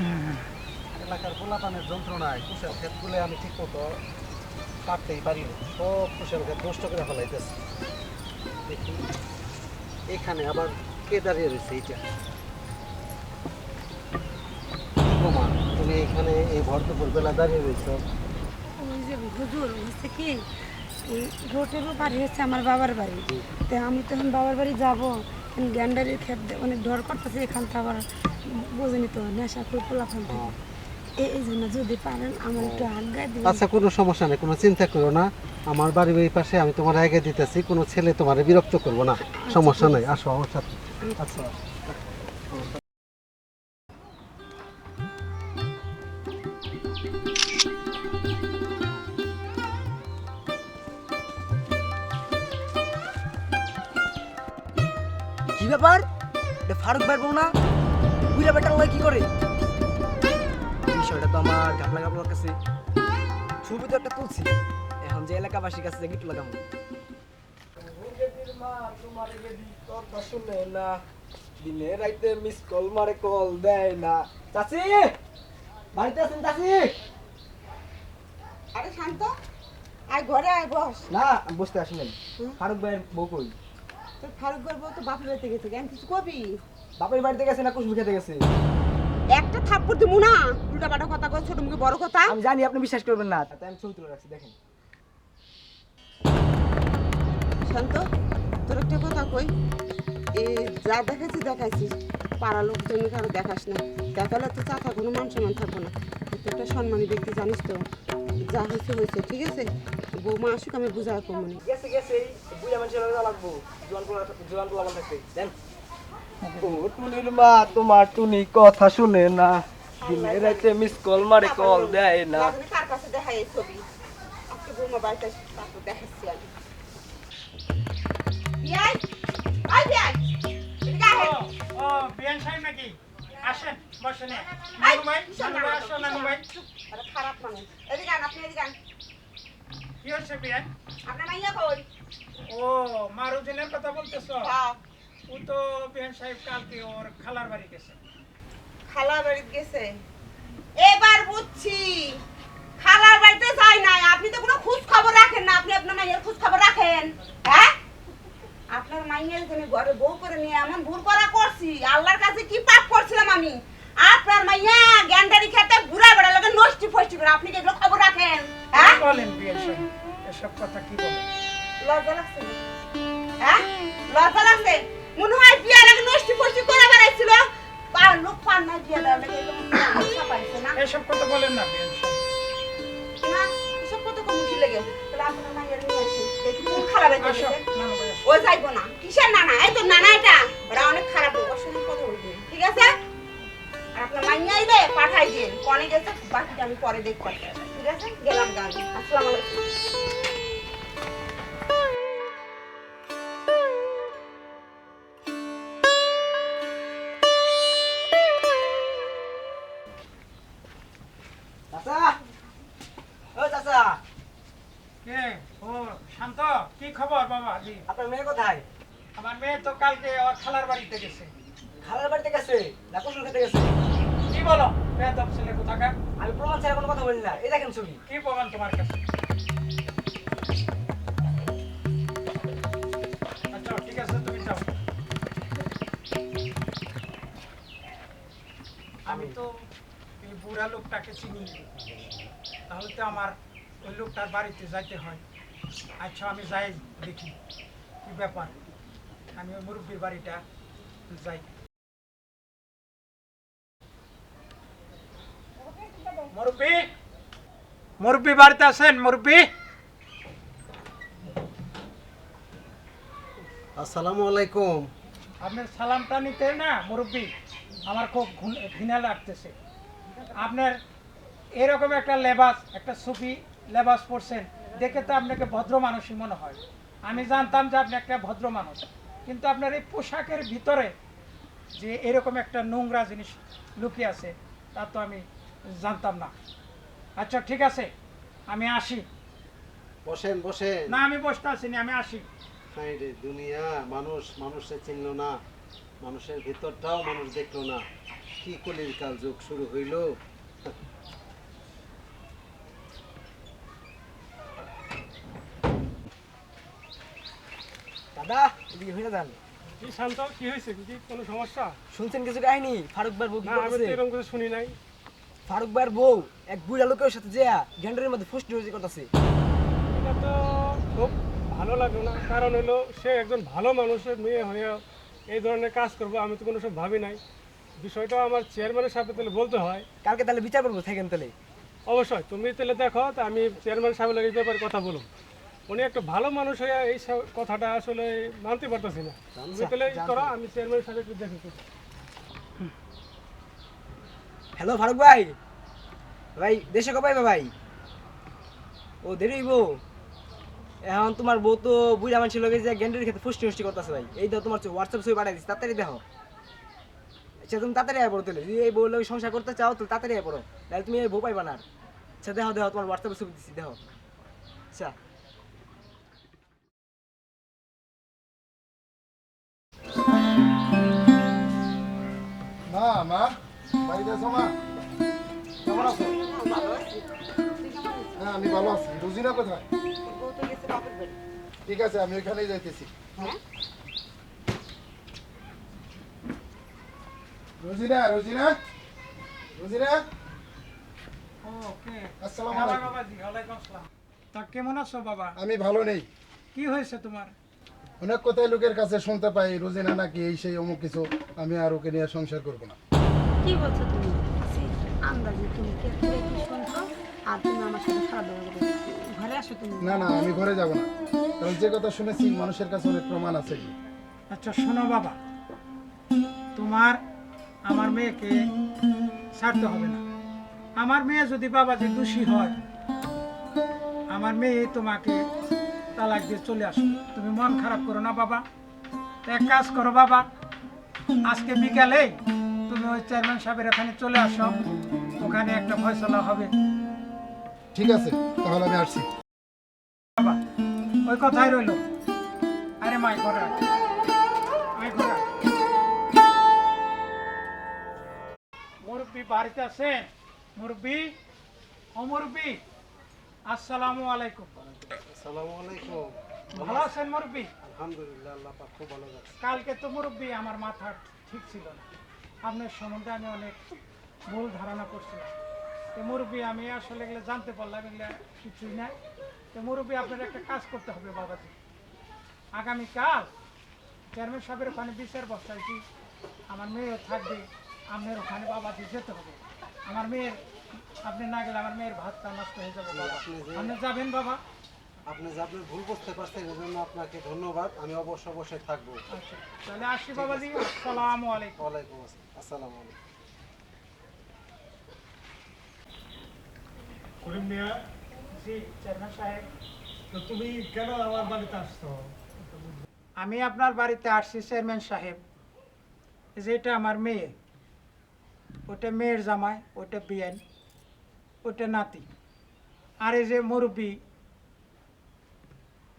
এলাকার পোলাপানের যন্ত্রণায় কুশেল ক্ষেতগুলো আমি ঠিক মতো কাটতেই পারি সব কুশেল ক্ষেত নষ্ট করে ফেলাইতেছে। দেখি এখানে আবার কে দাঁড়িয়ে রয়েছে এইটা? তোমা তুমি এখানে এই ভর দুপুর বেলা দাঁড়িয়ে রয়েছো? ওই যে হুজুর হচ্ছে কি এই রোডেরও বাড়ি হচ্ছে আমার বাবার বাড়ি। তো আমি তখন বাবার বাড়ি যাব গ্যান্ডারির ক্ষেত অনেক ডর করতেছে এখান থেকে আবার বোঝেনি তো নেশা করে পোলাফান। এই জন্য যদি পারেন আমার একটু আজ্ঞা দিন আচ্ছা কোনো সমস্যা নেই কোনো চিন্তা করো না। আমার বাড়ির এই পাশে আমি তোমার আগে দিতেছি কোনো ছেলে তোমার বিরক্ত করব না। সমস্যা নেই আসো আমার সাথে। আচ্ছা। কি ব্যাপার? ফারুক বউ না? বুড়া বেটার কি করে? বিষয়টা তো আমার ঘাপলা ঘাপলার কাছে ছবি তো একটা তুলছি। এখন যে এলাকাবাসীর কাছে গিট লাগাবো। দিনে রাইতে মিস কল মারে কল দেয় না চাচি! বাড়িতে আছেন চাচি? আরে শান্ত। আয় ঘরে আয় বস। না বসতে আসলেন ফারুক ভাইয়ের বউ কই? তোর ফারুক গর্ব তো বাপের বাড়িতে গেছে। কেন কিছু কবি? বাপের বাড়িতে গেছে না কুসুম খেতে গেছে? একটা থাপ্পড় দিমু না। উল্টা কথা কয় ছোট মুখে বড় কথা। আমি জানি আপনি বিশ্বাস করবেন না তাই আমি ছবি তুলে রাখছি দেখেন। শান্ত তোর একটা কথা কই? এ যা দেখাচ্ছি দেখাইছিস পাড়া লোকজন কারও দেখাস না। দেখালে তো মান সম্মান থাকব না। তুই একটা সম্মানী ব্যক্তি জানিস তো। যা হয়েছে হয়েছে ঠিক আছে? বৌমা আসুক আমি বুঝাই কম মানে গেছে গেছে বুঝা মানুষের লগে লাগবো। জোয়ান জোয়ান দেন। ও টুনির মা তোমার টুনি কথা শুনে না। দিনে রাতে মিস কল মারে কল দেয় না। কার কাছে দেখাই এই ছবি? আজকে বৌমা বাড়িতে তারপর দেখাচ্ছি আমি। বিয়াই আই বিয়াই। এদিকে আয়। ও বিয়ান সাহেব নাকি? আসেন বসেন। নানু ভাই নানু ভাই আসো নানু ভাই। আরে খারাপ মানুষ। এদিকে আন, আপনি এদিকে আন। কি হচ্ছে বিয়ান? আপনার মাইয়া কই? ও মারুজনের কথা বলতেছো? হ্যাঁ। ও তো বিয়ান সাহেব কালকে ওর খালার বাড়ি গেছে। খালা বাড়িতে গেছে? এবার বুঝছি। খালার বাড়িতে যাই নাই। আপনি তো কোনো খোঁজ খবর রাখেন না। আপনি আপনার মাইয়ের খোঁজ খবর রাখেন। হ্যাঁ? আপনার মাইয়ের জন্য ঘরে বউ করে নিয়ে এমন ভুল করা করছি। আল্লাহর কাছে কি পাপ করছিলাম আমি? আপনার মাইয়া গ্যান্ডারি খেতে ঘুরা বেড়া লোকে নষ্টি ফষ্টি করে। আপনি কি এগুলো খবর রাখেন? হ্যাঁ? বলেন বিয়ান এসব কথা কি বলেন? লজ্জা লাগছে হ্যাঁ? লজ্জা লাগছে? মনে হয় বিয়ে লাগে নষ্টি ফষ্টি করে বেড়াইছিল আর লোক পান না বিয়ে দেওয়ার লাগে না এসব কথা বলেন না না এসব কত কম কি লাগে তাহলে আপনার মায়ের নিয়ে আসি। দেখি কোন খারাপ আসো গেছে নানু ভাই আসো। ও যাইবো না। কিসের নানা? এই তো নানা এটা। ওরা অনেক খারাপ ওর সঙ্গে কথা বলবে ঠিক আছে? আর আপনার মাইয়া আইলে পাঠাই দিন। কনে গেছে বাকিটা আমি পরে দেখতে ঠিক আছে? গেলাম গান আসসালামু আলাইকুম। বাবা জি। আপনার মেয়ে কোথায়? আমার মেয়ে তো কালকে ওর খালার বাড়িতে গেছে। খালার বাড়িতে গেছে? না কুসুম খেতে গেছে? কি বলো? বেদব ছেলে কোথাকার? আমি প্রমাণ ছাড়া কোনো কথা বলি না। এই দেখেন ছবি। কি প্রমাণ তোমার কাছে? আচ্ছা ঠিক আছে তুমি যাও। আমি তো এই বুড়া লোকটাকে চিনি। তাহলে তো আমার ওই লোকটার বাড়িতে যাইতে হয়। আচ্ছা আমি যাই দেখি কি ব্যাপার। আমি ওই মুরব্বীর বাড়িটা যাই। মুরব্বী মুরব্বী বাড়িতে আছেন মুরব্বী? আসসালামু আলাইকুম। আপনার সালামটা নিতে না মুরব্বী? আমার খুব ঘৃণা লাগতেছে। আপনার এরকম একটা লেবাস একটা সুফি লেবাস পরছেন দেখে তো আপনাকে ভদ্র মানুষই মনে হয়। আমি জানতাম যে আপনি একটা ভদ্র মানুষ। কিন্তু আপনার এই পোশাকের ভিতরে যে এরকম একটা নোংরা জিনিস লুকিয়ে আছে তা তো আমি জানতাম না। আচ্ছা ঠিক আছে আমি আসি। বসেন বসেন। না আমি বসতে আসিনি আমি আসি। হাই রে দুনিয়া মানুষ মানুষে চিনলো না। মানুষের ভিতরটাও মানুষ দেখল না। কি কলির কাল যুগ শুরু হইল? দাদা এদিকে হয়ে যান। কি শান্ত? কি হয়েছে? কি কোনো সমস্যা? শুনছেন কিছু কাহিনী? ফারুক ভাইয়ের বউ কি না আমি তো এরকম কিছু শুনি নাই। ফারুক ভাইয়ের বউ এক বুড়া লোকের সাথে যেয়া গ্যান্ডারের মধ্যে ফুসটি হয়ে করতেছে। এটা তো খুব ভালো লাগল না। কারণ হলো সে একজন ভালো মানুষের মেয়ে হয়ে এই ধরনের কাজ করব আমি তো কোনো সব ভাবি নাই। বিষয়টা আমার চেয়ারম্যানের সাথে তাহলে বলতে হয়। কালকে তাহলে বিচার করব থাকেন তাহলে। অবশ্যই। তুমি তাহলে দেখো তা আমি চেয়ারম্যান সাহেব লাগে এই ব্যাপারে কথা বলুন উনি একটা ভালো মানুষ হয়ে এই কথাটা আসলে মানতে পারতেছি না। তুমি তাহলে করো আমি চেয়ারম্যান সাহেব একটু দেখে। হ্যালো ফারুক ভাই। ভাই দেশে কবাই ভাই? ও দেরি হইব। এখন তোমার বউ তো বুড়া মানুষের লগে যে গ্যান্ডারের ক্ষেত্রে ফুসটি ফুষ্টি করতেছে ভাই। এই দাও তোমার হোয়াটসঅ্যাপ ছবি পাঠাই দিচ্ছি তাড়াতাড়ি দেখো। আচ্ছা তুমি তাড়াতাড়ি আয় পড়ো তাহলে। যদি এই বউ লগে সংসার করতে চাও তাহলে তাড়াতাড়ি আয় পড়ো। তাহলে তুমি এই বউ পাইবা না আচ্ছা দেখো দেখো তোমার হোয়াটসঅ্যাপে ছবি দিচ্ছি দেখো। আচ্ছা। মা মা? বাড়িতে আছো মা? কেমন আছো? হ্যাঁ আমি ভালো আছি। রুজিনা কোথায়? ঠিক আছে আমি ওইখানেই যাইতেছি। হ্যাঁ রুজিনা? রুজিনা? রুজিনা আসসালামু হ্যাঁ, আলাইকুম। তা কেমন আছো বাবা? আমি ভালো নেই। কি হয়েছে তোমার? অনেক কথাই লোকের কাছে শুনতে পাই রুজিনা নাকি এই সেই অমুক কিছু আমি আর ওকে নিয়ে সংসার করব না। কি বলছো তুমি? আন্দাজে তুমি কে কে শুনছো? আর তুমি আমার সাথে খারাপ ব্যবহার করছ ঘরে আসো তুমি। না না আমি ঘরে যাব না। কারণ যে কথা শুনেছি মানুষের কাছে অনেক প্রমাণ আছে। আচ্ছা শোনো বাবা তোমার আমার মেয়েকে ছাড়তে হবে না। আমার মেয়ে যদি বাবাজি দোষী হয় আমার মেয়ে তোমাকে তালাক দিয়ে চলে আসো। তুমি মন খারাপ করো না বাবা। এক কাজ করো বাবা। আজকে বিকালে তুমি ওই চেয়ারম্যান সাহেবের এখানে চলে আসো। ওখানে একটা ফয়সলা হবে। ঠিক আছে তাহলে আমি আসছি। বাবা ওই কথাই রইল। আরে মাই। আয় ঘরে মুরব্বি বাড়িতে আছেন মুরব্বি ও মুরব্বি। আসসালামু আলাইকুম। আসসালামু আলাইকুম। ভালো আছেন মুরব্বি? আলহামদুলিল্লাহ আল্লাহ পাক খুব ভালো যাচ্ছে কালকে তো মুরব্বি আমার মাথা ঠিক ছিল না। আপনার সম্বন্ধে আমি অনেক ভুল ধারণা করছিলাম। তো মুরব্বি আমি আসলে এগুলো জানতে পারলাম এগুলো কিছুই না তো মুরব্বি আপনার একটা কাজ করতে হবে বাবাজি। আগামীকাল চেয়ারম্যান সাহেবের ওখানে বিচার বসাইছি। আমার মেয়েও থাকবে আপনার ওখানে বাবাজি যেতে হবে। আমার মেয়ের আপনি না গেলে আমার মেয়ের ভাতটা নষ্ট হয়ে যাবে বাবা। আপনি যাবেন বাবা। আপনি যে আপনার ভুল বুঝতে পারছেন এর জন্য আপনাকে ধন্যবাদ। আমি অবশ্য অবশ্যই থাকব। আচ্ছা তাহলে আসি বাবাজি আসসালামু আলাইকুম। ওয়ালাইকুম আসসালাম। আসসালামু আলাইকুম। করিম মিয়া জি চেয়ারম্যান সাহেব তো তুমি কেন আমার বাড়িতে আসছো? আমি আপনার বাড়িতে আসছি চেয়ারম্যান সাহেব। এই যে এটা আমার মেয়ে। ওটা মেয়ের জামাই ওটা বিয়ান। ওটা নাতি। আর এই যে মুরব্বী,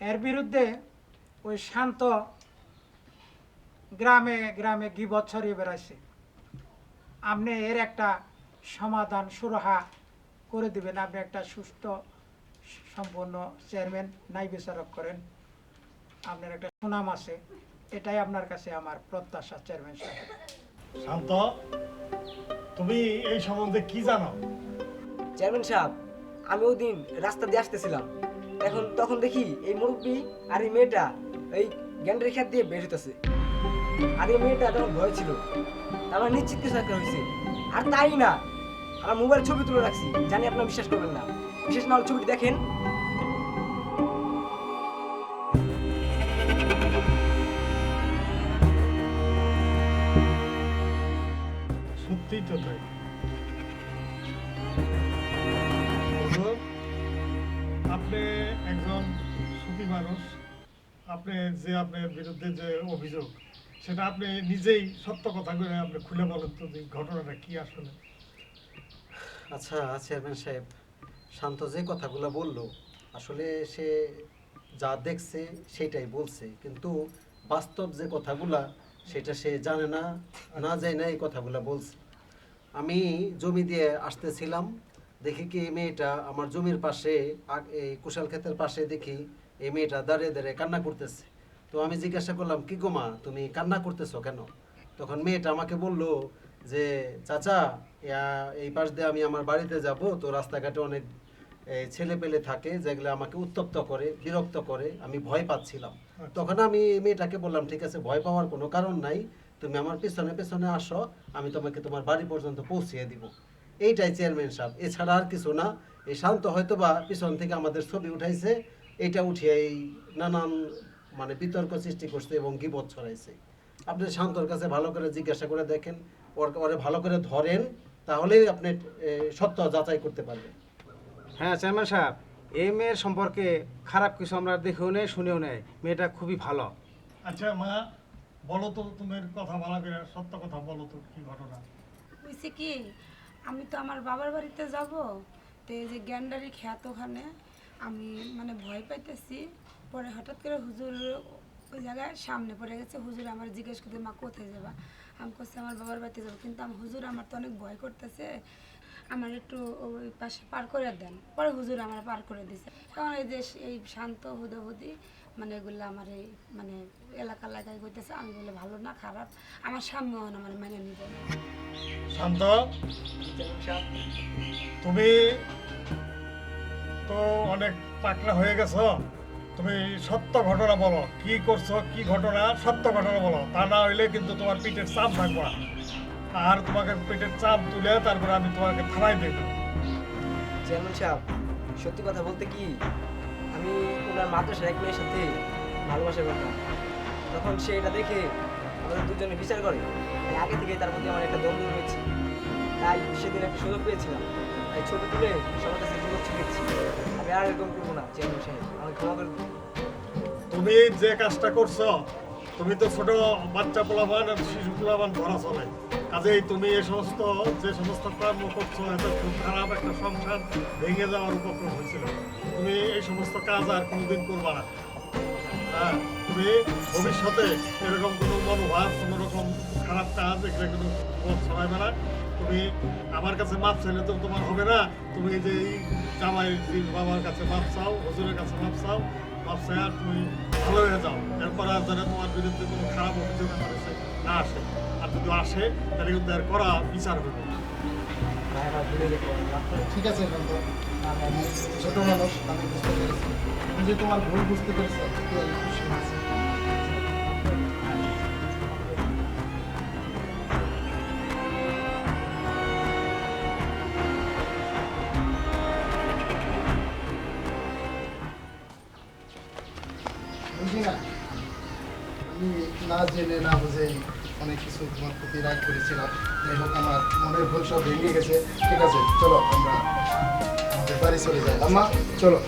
এর বিরুদ্ধে ওই শান্ত গ্রামে গ্রামে গিবত ছড়িয়ে বেড়াইছে। আপনি এর একটা সমাধান, সুরাহা করে দিবেন। আপনি একটা সুস্থ সম্পন্ন চেয়ারম্যান নাই বিচারক করেন। আপনার একটা সুনাম আছে। এটাই আপনার কাছে আমার প্রত্যাশা, চেয়ারম্যান সাহেব। শান্ত, তুমি এই সম্বন্ধে কি জানো? চেয়ারম্যান সাহেব, আমি ওই দিন রাস্তা দিয়ে আসতেছিলাম। এখন তখন দেখি এই মুরব্বী আর এই মেয়েটা এই গ্যান্ডারের খেত দিয়ে বের হইতেছে। আর এই মেয়েটা তখন ভয় ছিল। আমার নিশ্চিত কিছু একটা হয়েছে আর তাই না, আমার মোবাইল ছবি তুলে রাখছি। জানি আপনারা বিশ্বাস করবেন না। বিশেষ না হলে ছবিটি দেখেন। সত্যিই তো তাই। মানুষ, আপনি যে আপনার বিরুদ্ধে যে অভিযোগ, সেটা আপনি নিজেই সত্য কথা করে আপনি খুলে বলেন তো যে ঘটনাটা কি আসলে। আচ্ছা চেয়ারম্যান সাহেব, শান্ত যে কথাগুলো বলল, আসলে সে যা দেখছে সেটাই বলছে, কিন্তু বাস্তব যে কথাগুলা, সেটা সে জানে না না যায় না এই কথাগুলা বলছে। আমি জমি দিয়ে আসতেছিলাম, দেখি কি মেয়েটা আমার জমির পাশে এই কুশাল ক্ষেতের পাশে দেখি এই মেয়েটা দাঁড়িয়ে দাঁড়িয়ে কান্না করতেছে। তো আমি জিজ্ঞাসা করলাম কি গো মা তুমি কান্না করতেছো কেন? তখন মেয়েটা আমাকে বলল যে চাচা এই পাশ দিয়ে আমি আমার বাড়িতে যাব। তো রাস্তাঘাটে অনেক ছেলে পেলে থাকে যেগুলো আমাকে উত্তপ্ত করে বিরক্ত করে। আমি ভয় পাচ্ছিলাম। তখন আমি এই মেয়েটাকে বললাম ঠিক আছে ভয় পাওয়ার কোনো কারণ নাই। তুমি আমার পিছনে পেছনে আসো। আমি তোমাকে তোমার বাড়ি পর্যন্ত পৌঁছিয়ে দিব। এইটাই চেয়ারম্যান সাহেব। এছাড়া আর কিছু না। এই শান্ত হয়তো বা পিছন থেকে আমাদের ছবি উঠাইছে। এটা উঠিয়ে এই নানান মানে বিতর্ক সৃষ্টি করছে এবং গিবত ছড়াইছে। আপনি শান্তর কাছে ভালো করে জিজ্ঞাসা করে দেখেন ওর ওরে ভালো করে ধরেন তাহলেই আপনি সত্য যাচাই করতে পারবেন। হ্যাঁ চেয়ারম্যান সাহেব এই মেয়ের সম্পর্কে খারাপ কিছু আমরা দেখেও নেই শুনেও নেই। মেয়েটা খুবই ভালো। আচ্ছা মা বলো তো তোমার কথা ভালো করে সত্য কথা বলো তো কি ঘটনা? হয়েছে কি আমি তো আমার বাবার বাড়িতে যাব তো এই যে গ্যান্ডারি খ্যাত ওখানে আমি মানে ভয় পাইতেছি। পরে হঠাৎ করে হুজুর ওই জায়গায় সামনে পড়ে গেছে। হুজুর আমার জিজ্ঞেস করতে মা, কোথায় যাবা? আমি করছি আমার বাবার বাড়িতে যাব। কিন্তু আমার হুজুর আমার তো অনেক ভয় করতেছে। আমার একটু ওই পাশে পার করে দেন। পরে হুজুর আমার পার করে দিছে। কারণ এই যে এই শান্ত হুদাহুদি মানে এগুলো আমার এই মানে এলাকা এলাকায় করতেছে আমি বলে, ভালো না, খারাপ। আমার সামনেও না মানে মেনে নিবে। শান্ত, তুমি তো অনেক পাকড়া হয়ে গেছো। তুমি সত্য ঘটনা বলো। কি করছ, কি ঘটনা, সত্য ঘটনা বলো। তা না হইলে কিন্তু তোমার পিঠের চাপ থাকব না। আর তোমাকে পেটের চাপ তুলে তারপরে আমি তোমাকে থানায় দেবো। চেয়ারম্যান সাহেব, সত্যি কথা বলতে কি, আমি ওনার মাদ্রাসার এক মেয়ের সাথে ভালোবাসা করতাম তখন সে এটা দেখে আমাদের দুজনে বিচার করে। আগে থেকে তার প্রতি আমার একটা দ্বন্দ্ব রয়েছে। তাই সেদিন একটা সুযোগ পেয়েছিলাম। তাই ছবি তুলে সবার কাছে তুমি যে কাজটা করছ, তুমি তো ছোট বাচ্চা পোলাবান আর শিশু পোলাবান ধরা চলে কাজেই তুমি এই সমস্ত, যে সমস্ত কর্ম করছ এত খুব খারাপ একটা সংসার ভেঙে যাওয়ার উপক্রম হয়েছিল। তুমি এই সমস্ত কাজ আর কোনোদিন করবা না। হ্যাঁ তুমি ভবিষ্যতে এরকম কোনো মনোভাব, কোনো রকম খারাপ কাজ এগুলো কোনো পথ ছড়াইবে না। তুমি আমার কাছে মাপ চাইলে তো তোমার হবে না। তুমি যে এই জামাই বাবার কাছে মাপ চাও, হুজুরের কাছে মাপ চাও, মাপ চাই আর তুমি ভালো হয়ে যাও। এরপর আর যেন তোমার বিরুদ্ধে কোনো খারাপ অভিযোগ আমার কাছে না আসে। আর যদি আসে, তাহলে কিন্তু আর করা বিচার হবে। ঠিক আছে ছোট মানুষ, আমি বুঝতে পেরেছি। যে তোমার ভুল বুঝতে পেরেছ জেনে না বুঝে অনেক কিছু তোমার প্রতি রাগ করেছিলাম। যাই হোক, আমার মনের ভুল সব ভেঙে গেছে। ঠিক আছে, চলো আমরা বাড়ি চলে যাই। আম্মা, চলো।